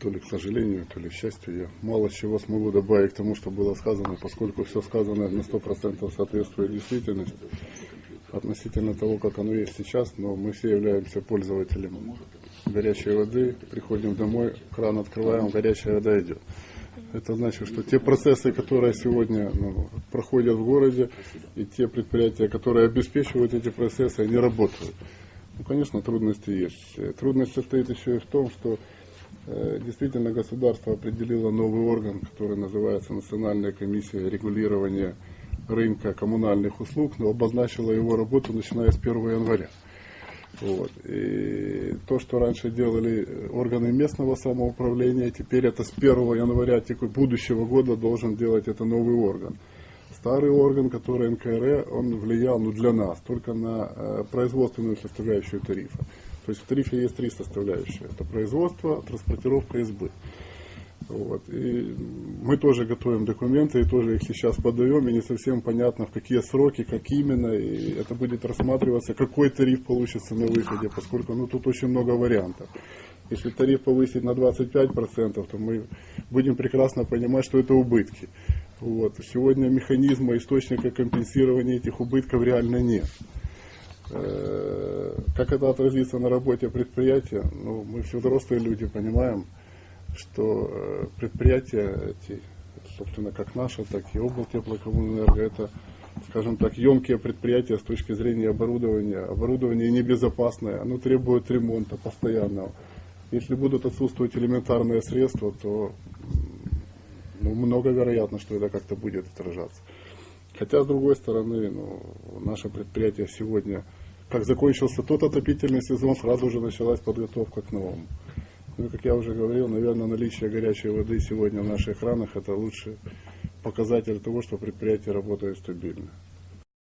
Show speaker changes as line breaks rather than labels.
то ли к сожалению, то ли к счастью, я мало чего смогу добавить к тому, что было сказано, поскольку все сказанное на 100% соответствует действительности относительно того, как оно есть сейчас, но мы все являемся пользователем горячей воды, приходим домой, кран открываем, горячая вода идет. Это значит, что те процессы, которые сегодня ну, проходят в городе, и те предприятия, которые обеспечивают эти процессы, они работают. Ну, конечно, трудности есть. Трудность состоит еще и в том, что действительно государство определило новый орган, который называется Национальная комиссия регулирования рынка коммунальных услуг, но обозначило его работу начиная с 1 января. Вот. И то, что раньше делали органы местного самоуправления, теперь это с 1 января будущего года должен делать это новый орган. Старый орган, который НКР, он влиял ну, для нас только на э, производственную составляющую тарифа. То есть в тарифе есть три составляющие. Это производство, транспортировка и сбыт. Вот. И мы тоже готовим документы и тоже их сейчас подаем, и не совсем понятно, в какие сроки, как именно, и это будет рассматриваться, какой тариф получится на выходе, поскольку ну, тут очень много вариантов. Если тариф повысить на 25%, то мы будем прекрасно понимать, что это убытки. Вот. Сегодня механизма, источника компенсирования этих убытков реально нет. Э, как это отразится на работе предприятия, ну, мы все взрослые люди понимаем, что э, предприятия эти, собственно, как наше, так и облтеплокоммунэнерго, это, скажем так, емкие предприятия с точки зрения оборудования. Оборудование небезопасное, оно требует ремонта постоянного. Если будут отсутствовать элементарные средства, то ну, много вероятно, что это как-то будет отражаться. Хотя, с другой стороны, ну, наше предприятие сегодня, как закончился тот отопительный сезон, сразу же началась подготовка к новому. Ну, как я уже говорил, наверное, наличие горячей воды сегодня в наших кранах это лучший показатель того, что предприятие работает стабильно.